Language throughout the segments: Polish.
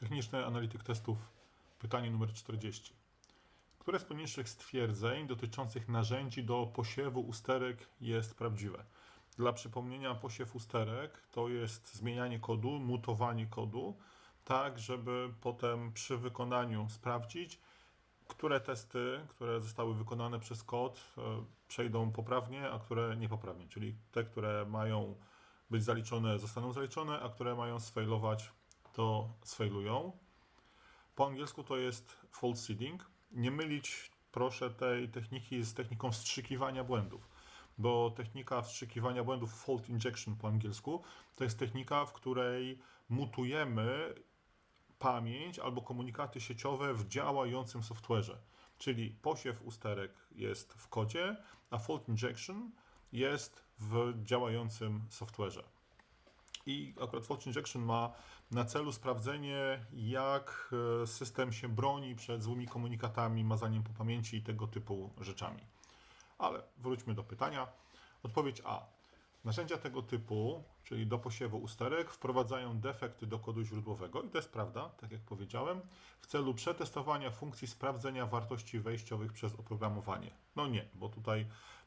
Techniczny analityk testów, pytanie numer 40. Które z poniższych stwierdzeń dotyczących narzędzi do posiewu usterek jest prawdziwe? Dla przypomnienia, posiew usterek to jest zmienianie kodu, mutowanie kodu, tak żeby potem przy wykonaniu sprawdzić, które testy, które zostały wykonane przez kod, e, przejdą poprawnie, a które niepoprawnie. Czyli te, które mają być zaliczone, zostaną zaliczone, a które mają sfailować, to sfailują. Po angielsku to jest fault seeding. Nie mylić proszę tej techniki z techniką wstrzykiwania błędów, bo technika wstrzykiwania błędów, fault injection po angielsku, to jest technika, w której mutujemy pamięć albo komunikaty sieciowe w działającym software'ze. Czyli posiew usterek jest w kodzie, a fault injection jest w działającym software'ze. I akurat Fault Injection ma na celu sprawdzenie, jak e, system się broni przed złymi komunikatami, mazaniem po pamięci i tego typu rzeczami. Ale wróćmy do pytania. Odpowiedź A. Narzędzia tego typu, czyli do posiewu usterek, wprowadzają defekty do kodu źródłowego, i to jest prawda, tak jak powiedziałem, w celu przetestowania funkcji sprawdzenia wartości wejściowych przez oprogramowanie. No nie, bo tutaj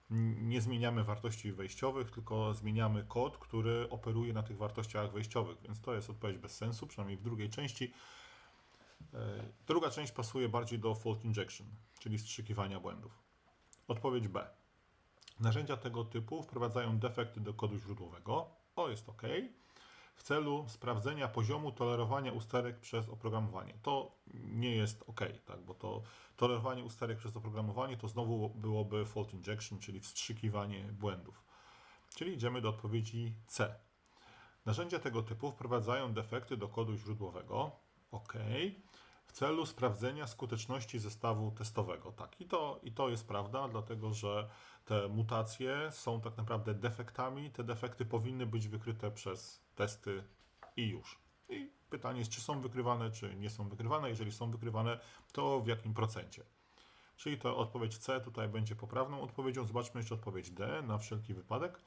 nie zmieniamy wartości wejściowych, tylko zmieniamy kod, który operuje na tych wartościach wejściowych, więc to jest odpowiedź bez sensu, przynajmniej w drugiej części. E, Druga część pasuje bardziej do fault injection, czyli strzykiwania błędów. Odpowiedź B. Narzędzia tego typu wprowadzają defekty do kodu źródłowego. O, jest OK. W celu sprawdzenia poziomu tolerowania usterek przez oprogramowanie. To nie jest OK, tak, bo to tolerowanie usterek przez oprogramowanie to znowu byłoby fault injection, czyli wstrzykiwanie błędów. Czyli idziemy do odpowiedzi C. Narzędzia tego typu wprowadzają defekty do kodu źródłowego. OK. Celu sprawdzenia skuteczności zestawu testowego. Tak, i to, i to jest prawda, dlatego że te mutacje są tak naprawdę defektami. Te defekty powinny być wykryte przez testy i już. I pytanie jest, czy są wykrywane, czy nie są wykrywane. Jeżeli są wykrywane, to w jakim procencie. Czyli to odpowiedź C tutaj będzie poprawną odpowiedzią. Zobaczmy jeszcze odpowiedź D na wszelki wypadek.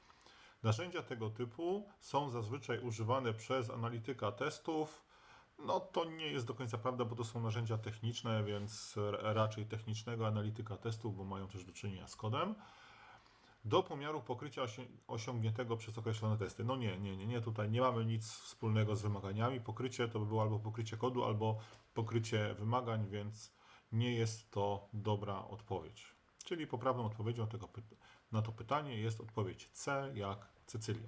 Narzędzia tego typu są zazwyczaj używane przez analityka testów. No to nie jest do końca prawda, bo to są narzędzia techniczne, więc raczej technicznego analityka testów, bo mają też do czynienia z kodem. Do pomiaru pokrycia osi- osiągniętego przez określone testy. No nie, nie, nie, nie, tutaj nie mamy nic wspólnego z wymaganiami. Pokrycie to by było albo pokrycie kodu, albo pokrycie wymagań, więc nie jest to dobra odpowiedź. Czyli poprawną odpowiedzią tego na to pytanie jest odpowiedź C jak Cecylia.